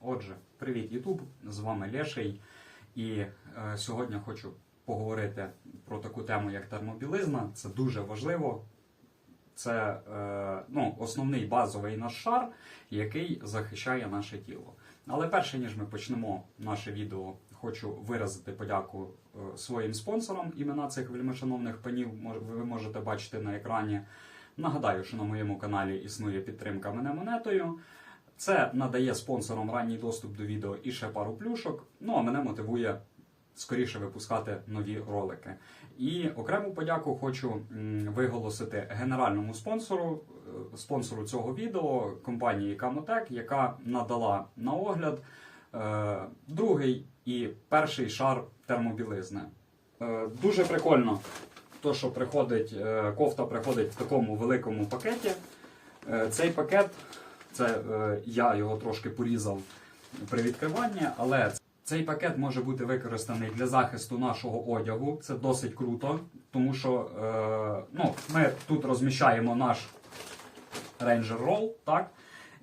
Отже, привіт, Ютуб! З вами Леший. І е, сьогодні хочу поговорити про таку тему, як термобілизна. Це дуже важливо. Це е, ну, основний базовий наш шар, який захищає наше тіло. Але перше ніж ми почнемо наше відео, хочу виразити подяку е, своїм спонсорам. Імена цих вельмишановних панів ви можете бачити на екрані. Нагадаю, що на моєму каналі існує підтримка мене монетою. Це надає спонсорам ранній доступ до відео і ще пару плюшок. Ну а мене мотивує скоріше випускати нові ролики. І окрему подяку хочу виголосити генеральному спонсору, е, спонсору цього відео, компанії Камотек, яка надала на огляд е, другий і перший шар термобілизни. Е, дуже прикольно, то, що приходить, кофта приходить в такому великому пакеті. Цей пакет, це е, я його трошки порізав при відкриванні, але цей пакет може бути використаний для захисту нашого одягу. Це досить круто, тому що е, ну, ми тут розміщаємо наш Ranger Roll, так?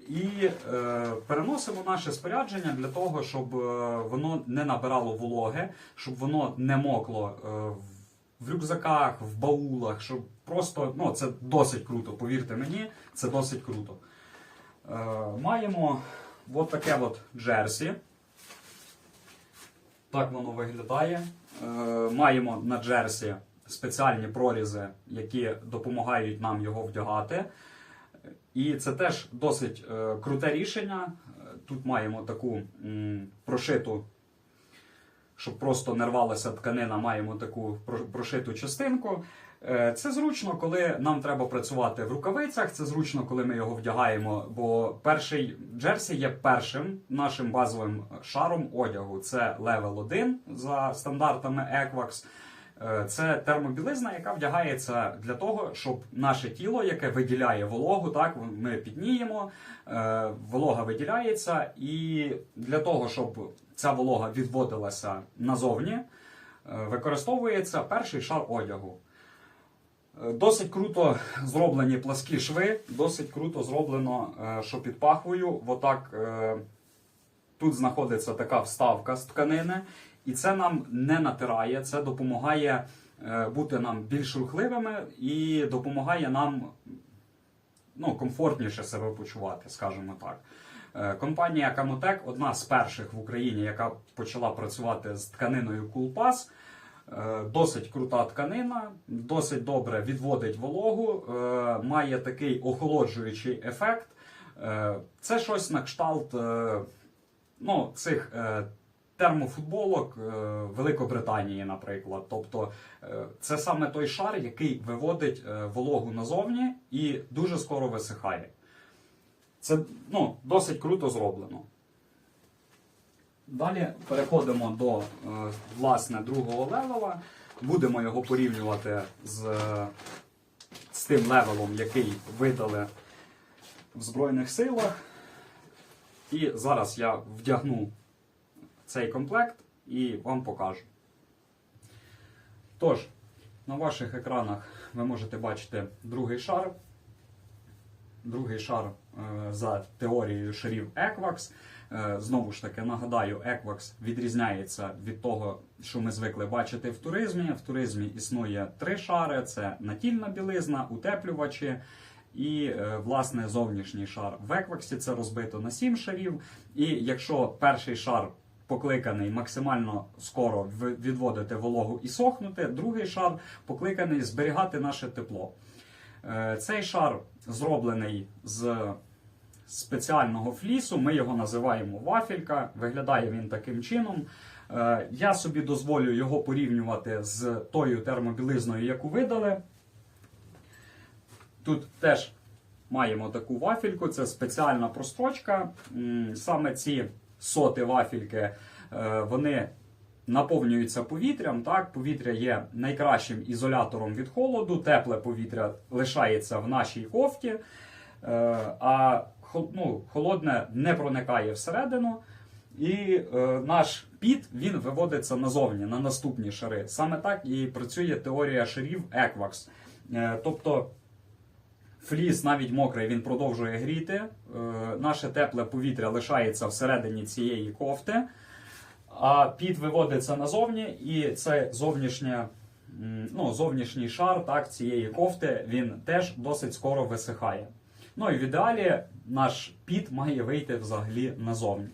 І е, переносимо наше спорядження для того, щоб е, воно не набирало вологи, щоб воно не мокло е, в- рюкзаках, в баулах, щоб просто ну, це досить круто, повірте мені, це досить круто. Е, маємо от таке от джерсі. Так воно виглядає. Е, маємо на джерсі спеціальні прорізи, які допомагають нам його вдягати. І це теж досить е, круте рішення. Тут маємо таку прошиту, щоб просто не рвалася тканина, маємо таку прошиту частинку. Е, Це зручно, коли нам треба працювати в рукавицях. Це зручно, коли ми його вдягаємо. Бо перший джерсі є першим нашим базовим шаром одягу. Це левел 1 за стандартами Equax. Е, Це термобілизна, яка вдягається для того, щоб наше тіло, яке виділяє вологу, так ми підніємо, е, волога виділяється, і для того, щоб ця волога відводилася назовні, використовується перший шар одягу. Е, Досить круто зроблені пласкі шви, досить круто зроблено, е, що під пахвою. Отак е, тут знаходиться така вставка з тканини, і це нам не натирає, це допомагає бути нам більш рухливими і допомагає нам ну, комфортніше себе почувати, скажімо так. Компанія Камотек одна з перших в Україні, яка почала працювати з тканиною. Е, Досить крута тканина, досить добре відводить вологу, е, має такий охолоджуючий ефект. Е, Це щось на кшталт е, ну, цих е, термофутболок е, Великобританії, наприклад. Тобто е, це саме той шар, який виводить е, вологу назовні і дуже скоро висихає. Це ну, досить круто зроблено. Далі переходимо до е, власне другого левела. Будемо його порівнювати з, з тим левелом, який видали в Збройних силах. І зараз я вдягну цей комплект і вам покажу. Тож, на ваших екранах ви можете бачити другий шар. Другий шар е, за теорією шарів Equax. Е, Знову ж таки, нагадаю, Equax відрізняється від того, що ми звикли бачити в туризмі. В туризмі існує три шари: це натільна білизна, утеплювачі і е, власне зовнішній шар. В Equax це розбито на сім шарів. І якщо перший шар покликаний максимально скоро відводити вологу і сохнути, другий шар покликаний зберігати наше тепло. Е, Цей шар зроблений з спеціального флісу. Ми його називаємо вафелька. Виглядає він таким чином. Е, Я собі дозволю його порівнювати з тою термобілизною, яку видали. Тут теж маємо таку вафельку, це спеціальна прострочка. Саме ці соти вафельки, е, вони наповнюються повітрям. Так? Повітря є найкращим ізолятором від холоду, тепле повітря лишається в нашій кофті, е, а ну, холодне не проникає всередину. І е, наш піт він виводиться назовні на наступні шари. Саме так і працює теорія шарів Equax. Е, тобто Фліс, навіть мокрий, він продовжує гріти. Е, Наше тепле повітря лишається всередині цієї кофти, а під виводиться назовні, і це зовнішнє, ну, зовнішній шар так, цієї кофти він теж досить скоро висихає. Ну і в ідеалі наш піт має вийти взагалі назовні.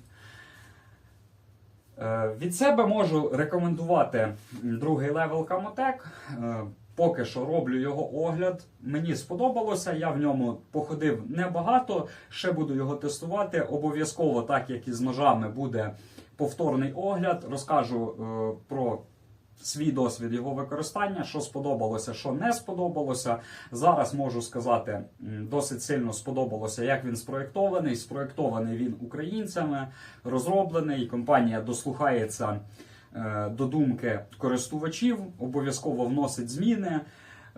Е, Від себе можу рекомендувати другий левел Камотек. Е, Поки що роблю його огляд. Мені сподобалося, я в ньому походив небагато. Ще буду його тестувати. Обов'язково, так як і з ножами, буде повторний огляд. Розкажу е, про свій досвід його використання, що сподобалося, що не сподобалося. Зараз можу сказати, досить сильно сподобалося, як він спроєктований. Спроєктований він українцями, розроблений. Компанія дослухається е, до думки користувачів, обов'язково вносить зміни.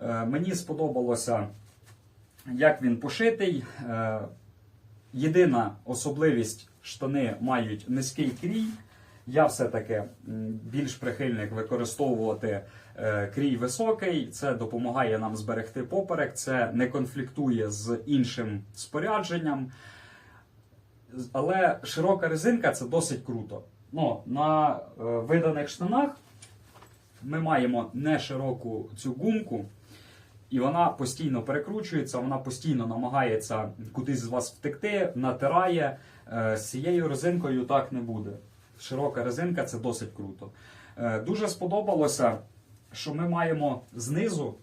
Е, Мені сподобалося, як він пошитий. Е, Єдина особливість штани мають низький крій. Я все-таки більш прихильник використовувати е, крій високий. Це допомагає нам зберегти поперек, це не конфліктує з іншим спорядженням. Але широка резинка це досить круто. Ну, на е, виданих штанах ми маємо не широку цю гумку, і вона постійно перекручується, вона постійно намагається кудись з вас втекти, натирає. Е, З цією резинкою так не буде. Широка резинка це досить круто. Е, Дуже сподобалося, що ми маємо знизу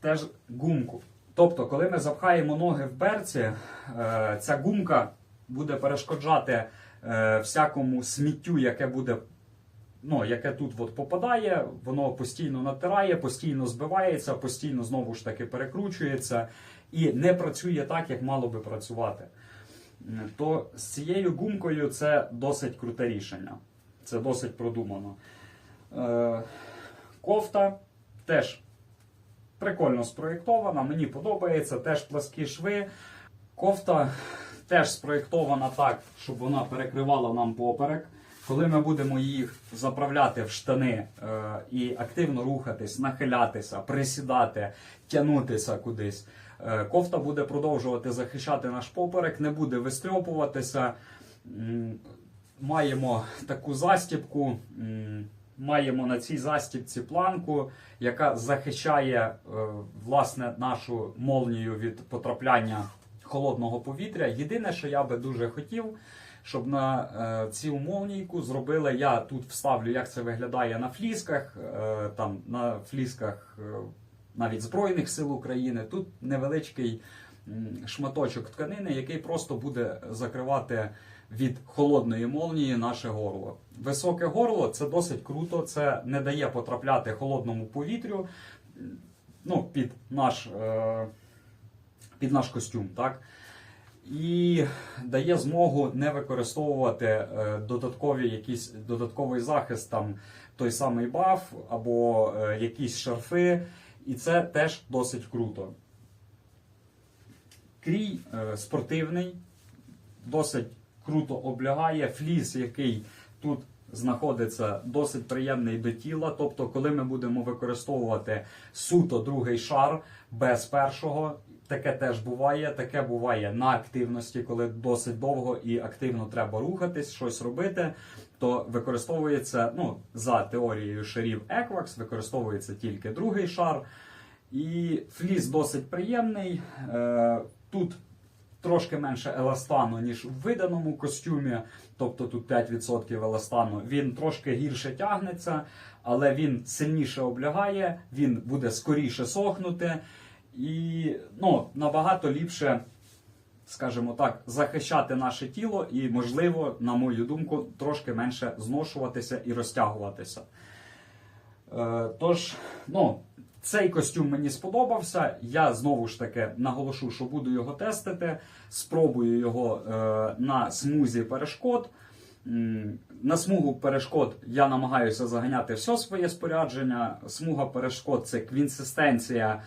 теж гумку. Тобто, коли ми запхаємо ноги в берці, е, ця гумка буде перешкоджати е, всякому сміттю, яке буде ну, яке тут от попадає, воно постійно натирає, постійно збивається, постійно знову ж таки перекручується і не працює так, як мало би працювати. То з цією гумкою це досить круте рішення. Це досить продумано. Е, кофта теж прикольно спроєктована, мені подобається, теж пласкі шви. Кофта теж спроєктована так, щоб вона перекривала нам поперек. Коли ми будемо їх заправляти в штани е, і активно рухатись, нахилятися, присідати, тягнутися кудись, кофта буде продовжувати захищати наш поперек, не буде вистрьопуватися. Маємо таку застібку, маємо на цій застібці планку, яка захищає е, власне нашу молнію від потрапляння холодного повітря. Єдине, що я би дуже хотів, щоб на е, цю молнійку зробили. Я тут вставлю, як це виглядає на флісках, е, там на флісках е, навіть Збройних сил України. Тут невеличкий шматочок тканини, який просто буде закривати від холодної молнії наше горло. Високе горло це досить круто, це не дає потрапляти холодному повітрю ну, під наш. Е, під наш костюм, так? І дає змогу не використовувати е, додаткові якісь, додатковий захист, там той самий баф або е, якісь шарфи. І це теж досить круто. Крій е, спортивний, досить круто облягає. Фліс, який тут знаходиться, досить приємний до тіла. Тобто, коли ми будемо використовувати суто другий шар без першого, таке теж буває. Таке буває на активності, коли досить довго і активно треба рухатись, щось робити. То використовується ну, за теорією шарів Equax, використовується тільки другий шар. І фліс досить приємний. Е, Тут трошки менше еластану, ніж в виданому костюмі, тобто тут 5% еластану. Він трошки гірше тягнеться, але він сильніше облягає, він буде скоріше сохнути і ну, набагато ліпше, скажімо так, захищати наше тіло і, можливо, на мою думку, трошки менше зношуватися і розтягуватися. Е, Тож, ну, цей костюм мені сподобався. Я знову ж таки наголошу, що буду його тестити. Спробую його е, на смузі перешкод. На смугу перешкод я намагаюся заганяти все своє спорядження. Смуга перешкод це квінсистенція,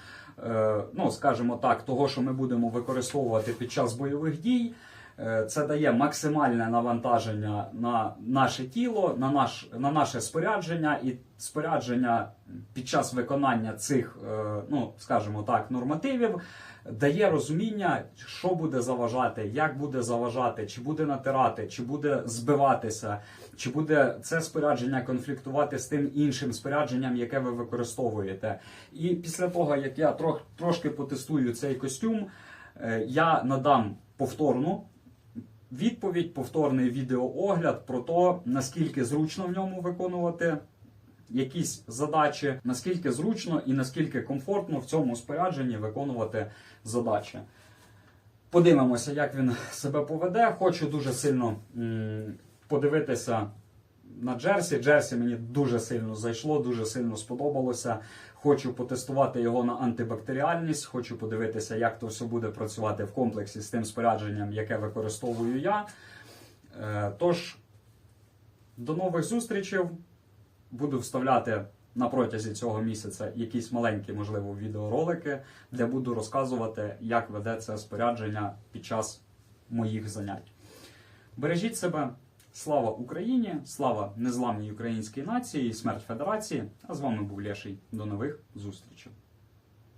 ну скажімо так, того, що ми будемо використовувати під час бойових дій. Е, Це дає максимальне навантаження на наше тіло, на, наш, на наше спорядження, і спорядження під час виконання цих, е, ну скажімо так, нормативів дає розуміння, що буде заважати, як буде заважати, чи буде натирати, чи буде збиватися, чи буде це спорядження конфліктувати з тим іншим спорядженням, яке ви використовуєте. І після того, як я трох, трошки потестую цей костюм, е, я надам повторну відповідь, повторний відеоогляд про те, наскільки зручно в ньому виконувати якісь задачі, наскільки зручно і наскільки комфортно в цьому спорядженні виконувати задачі. Подивимося, як він себе поведе. Хочу дуже сильно подивитися на Джерсі. Джерсі мені дуже сильно зайшло, дуже сильно сподобалося. Хочу потестувати його на антибактеріальність, хочу подивитися, як то все буде працювати в комплексі з тим спорядженням, яке використовую я. Е, Тож, до нових зустрічей. Буду вставляти на протязі цього місяця якісь маленькі, можливо, відеоролики, де буду розказувати, як веде це спорядження під час моїх занять. Бережіть себе, слава Україні, слава незламній українській нації, смерть Федерації. А з вами був Леший. До нових зустрічей.